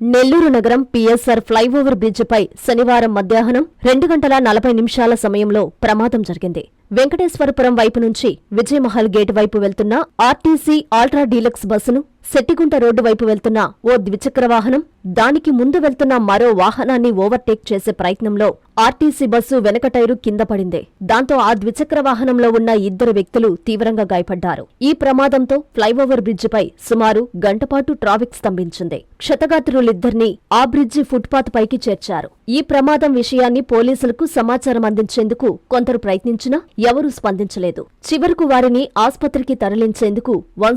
నెల్లూరు నగరం PSR flyover బ్రిడ్జిపై శనివారం మధ్యాహ్నం రెండు గంటల నలభై నిమిషాల సమయంలో ప్రమాదం జరిగింది. వెంకటేశ్వరపురం వైపు నుంచి విజయమహల్ గేటు వైపు వెళ్తున్న ఆర్టీసీ ఆల్ట్రా డీలక్స్ బస్సును సెట్టిగుంట రోడ్డు వైపు వెళ్తున్న ఓ ద్విచక్ర వాహనం దానికి ముందు వెళ్తున్న మరో వాహనాన్ని ఓవర్టేక్ చేసే ప్రయత్నంలో ఆర్టీసీ బస్సు వెనక టైరు కింద పడింది. దాంతో ఆ ద్విచక్ర వాహనంలో ఉన్న ఇద్దరు వ్యక్తులు తీవ్రంగా గాయపడ్డారు. ఈ ప్రమాదంతో ఫ్లైఓవర్ బ్రిడ్జిపై సుమారు గంటపాటు ట్రాఫిక్ స్తంభించింది. క్షతగాత్రులిద్దరినీ ఆ బ్రిడ్జి ఫుట్పాత్ పైకి చేర్చారు. ఈ ప్రమాదం విషయాన్ని పోలీసులకు సమాచారం అందించేందుకు కొందరు ప్రయత్నించినా ఎవరూ స్పందించలేదు. చివరకు వారిని ఆస్పత్రికి తరలించేందుకు వన్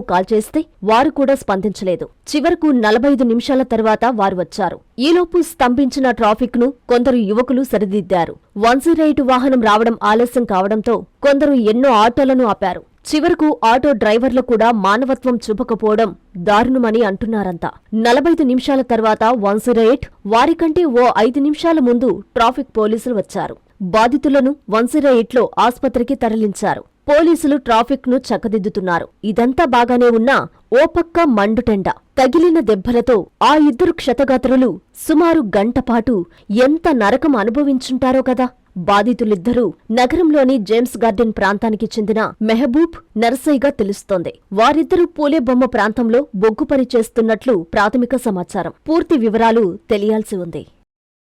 కాల్ చేస్తే వారు కూడా స్పందించలేదు. చివరకు నలభై ఐదు నిమిషాల తర్వాత వారు వచ్చారు. ఈలోపు స్తంభించిన ట్రాఫిక్ను కొందరు యువకులు సరిదిద్దారు. వన్ వాహనం రావడం ఆలస్యం కావడంతో కొందరు ఎన్నో ఆటోలను ఆపారు. చివరకు ఆటో డ్రైవర్లు కూడా మానవత్వం చూపకపోవడం దారుణమని అంటున్నారంతా నలభైదు నిమిషాల తర్వాత వన్ ఎయిట్ వారికంటే ఓ ఐదు నిమిషాల ముందు ట్రాఫిక్ పోలీసులు వచ్చారు. బాధితులను వంశీరా ఇట్లో ఆస్పత్రికి తరలించారు. పోలీసులు ట్రాఫిక్ను చక్కదిద్దుతున్నారు. ఇదంతా బాగానే ఉన్నా ఓ పక్క మండుటెండ. తగిలిన దెబ్బలతో ఆ ఇద్దరు క్షతగాత్రులు సుమారు గంటపాటు ఎంత నరకం అనుభవించుంటారో కదా. బాధితులిద్దరూ నగరంలోని జేమ్స్ గార్డెన్ ప్రాంతానికి చెందిన మెహబూబ్ నర్సయ్గా తెలుస్తోంది. వారిద్దరూ పూలేబొమ్మ ప్రాంతంలో బొగ్గు పని చేస్తున్నట్లు ప్రాథమిక సమాచారం. పూర్తి వివరాలు తెలియాల్సి ఉంది.